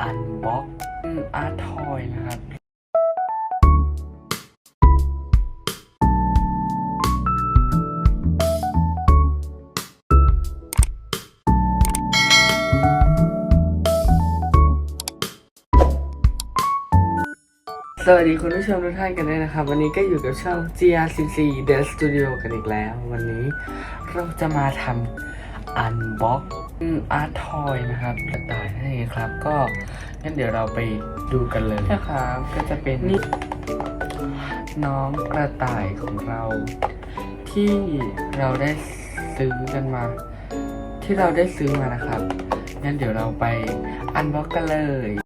อันบ็อกอาร์ทอยนะครับสวัสดีคุณผู้ชมทุกท่านกันด้วยนะครับ วันนี้ก็อยู่กับช่อง GR14 The Studio กันอีกแล้ว วันนี้เราจะมาทำ อันบ็อกอาร์ทอยนะครับกระต่ายนั่นเองครับ ก็งั้นเดี๋ยวเราไปดูกันเลยนะครับก็จะเป็นนี่น้องกระต่ายของเรา ที่เราได้ซื้อกันมา ที่เราได้ซื้อมานะครับงั้นเดี๋ยวเราไปอันบ็อกกันเลย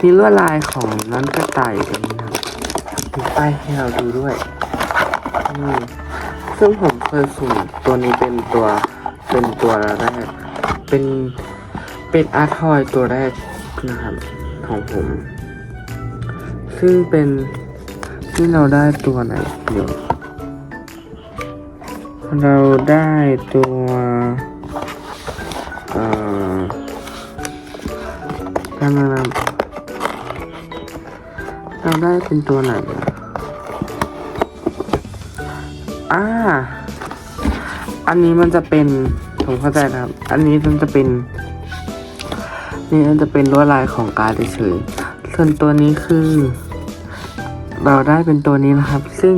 มีลวดลายของน้องกระต่ายตรงนี้นะครับมีป้ายให้เราดูด้วยนี่ซึ่งผมเคยสุ่มตัวนี้เป็นตัวเป็นตัวแรกเป็นเป็นอาร์ทอยตัวแรกนะครับของผม ซึ่งเป็นที่เราได้ตัวไหนเดี๋ยวเราได้ตัวเอ่อ กำลังเราได้เป็นตัวไหนอะอ่า อันนี้มันจะเป็น ผมเข้าใจนะครับ อันนี้มันจะเป็น นี่มันจะเป็นลวดลายของการดเฉยส่วนตัวนี้คือ เราได้เป็นตัวนี้นะครับ ซึ่ง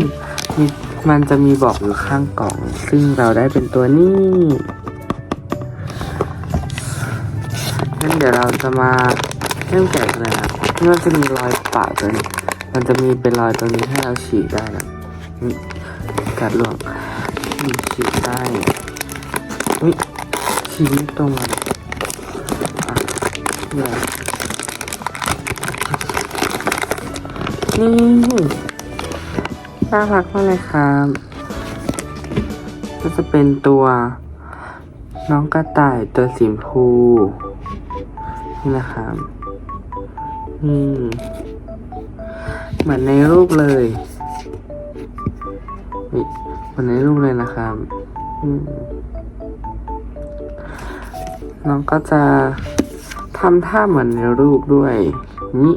มีมันจะมีบอกอยู่ข้างกล่อง ซึ่งเราได้เป็นตัวนี้งั้นเดี๋ยวเราจะมา เริ่มแกะกันเลยนะนี่มันจะมีรอยปะตัวนี้มันจะมีเป็นรอยตัวนี้ให้เราฉีกได้นะกัดหลวงฉีกได้อุ้ยฉีกตรงมันนี่นี่น่ารักมากเลยครับ ก็จะเป็นตัว น้องกระต่ายตัวสีชมพูนี่นะครับ นี่เหมือนในรูปเลยนี่เหมือนในรูปเลยนะครับ อืมน้องก็จะทำท่าเหมือนในรูปด้วย นี่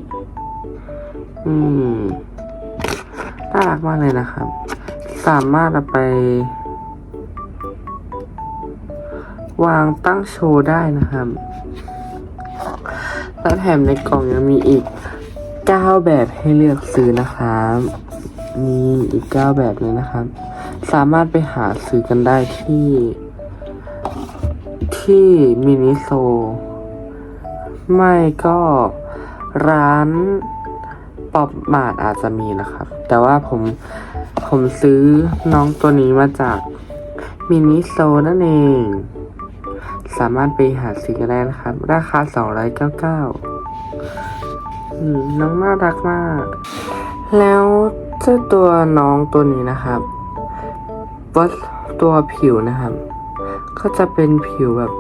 อืมน่ารักมากเลยนะครับ สามารถเอาไป วางตั้งโชว์ได้นะครับ และแถมในกล่องยังมีอีก 9 แบบให้เลือกซื้อนะครับ มีอีก 9 แบบเลยนะครับ สามารถไปหาซื้อกันได้ที่ ที่มินิโซ ไม่ก็ร้านป๊อปมาร์ทอาจจะมีนะครับ แต่ว่าผมผมซื้อน้องตัวนี้มาจากมินิโซนั่นเอง สามารถไปหาซื้อกันได้นะครับ ราคา 299อืมน้องน่ารักมาก แล้วเจ้าตัวน้องตัวนี้นะครับวัดตัวผิวนะครับ ก็จะเป็นผิวแบบ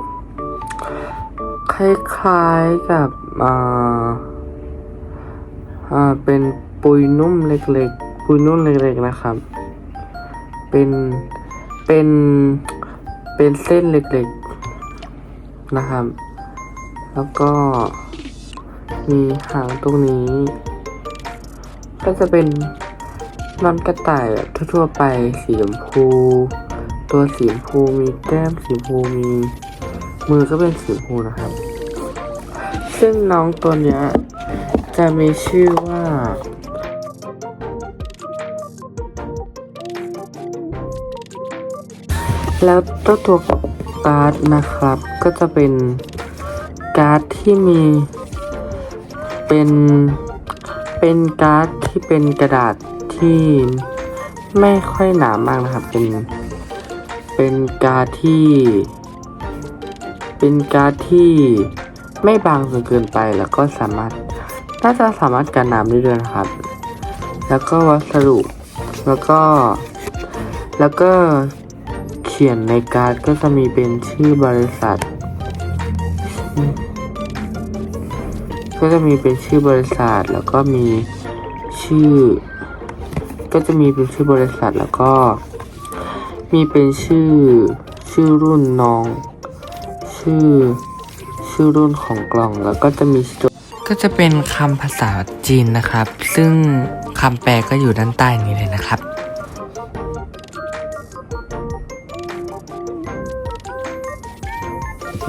คล้ายๆกับอ่าอ่าเป็นปุยนุ่มเล็กๆ ปุยนุ่มเล็กๆนะครับ เป็นเป็นเป็นเส้นเล็กๆ นะครับ แล้วก็มีหางตรงนี้ ก็จะเป็นน้อนกระต่ายแบบทั่วๆไปสีชมพู ตัวสีชมพูมีแก้มสีชมพูมีมือก็เป็นสีชมพูนะครับ ซึ่งน้องตัวเนี้ยจะมีชื่อว่าแล้วตัวตัว การ์ดนะครับ ก็จะเป็นการ์ดที่มีเป็นเป็นการ์ดที่เป็นกระดาษที่ไม่ค่อยหนามากนะครับ เป็นเป็นการ์ดที่ เป็นการ์ดที่ไม่บางจนเกินไปแล้วก็สามารถน่าจะสามารถกันน้ำได้ด้วยนะครับ แล้วก็วัสดุแล้วก็ แล้วก็ ขียนในการ์ดก็จะมีเป็นชื่อบริษัท ก็จะมีเป็นชื่อบริษัทแล้วก็มีชื่อ ก็จะมีเป็นชื่อบริษัทแล้วก็ มีเป็นชื่อชื่อรุ่นน้อง ชื่อชื่อรุ่นของกล่องแล้วก็จะมีก็จะเป็นคำภาษาจีนนะครับ ซึ่งคำแปลก็อยู่ด้านใต้นี้เลยนะครับ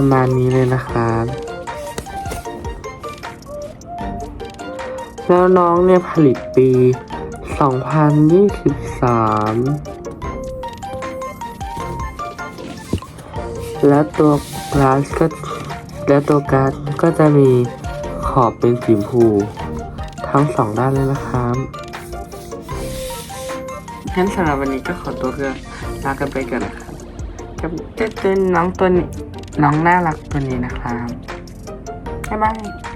ระมาณนี้เลยนะครับแล้วน้องเนี่ยผลิตปี 2023 และตัวกราสก็และตัวการ์ดก็จะมีขอบเป็นสีชมพู ทั้งสองด้านเลยนะครับงั้นสำหรับวันนี้ก็ขอตัวเรือลากันไปก่อนนะครับกับเต้นน้องตัวนี้ น้องน่ารักตัวนี้นะครับบ๊ายบาย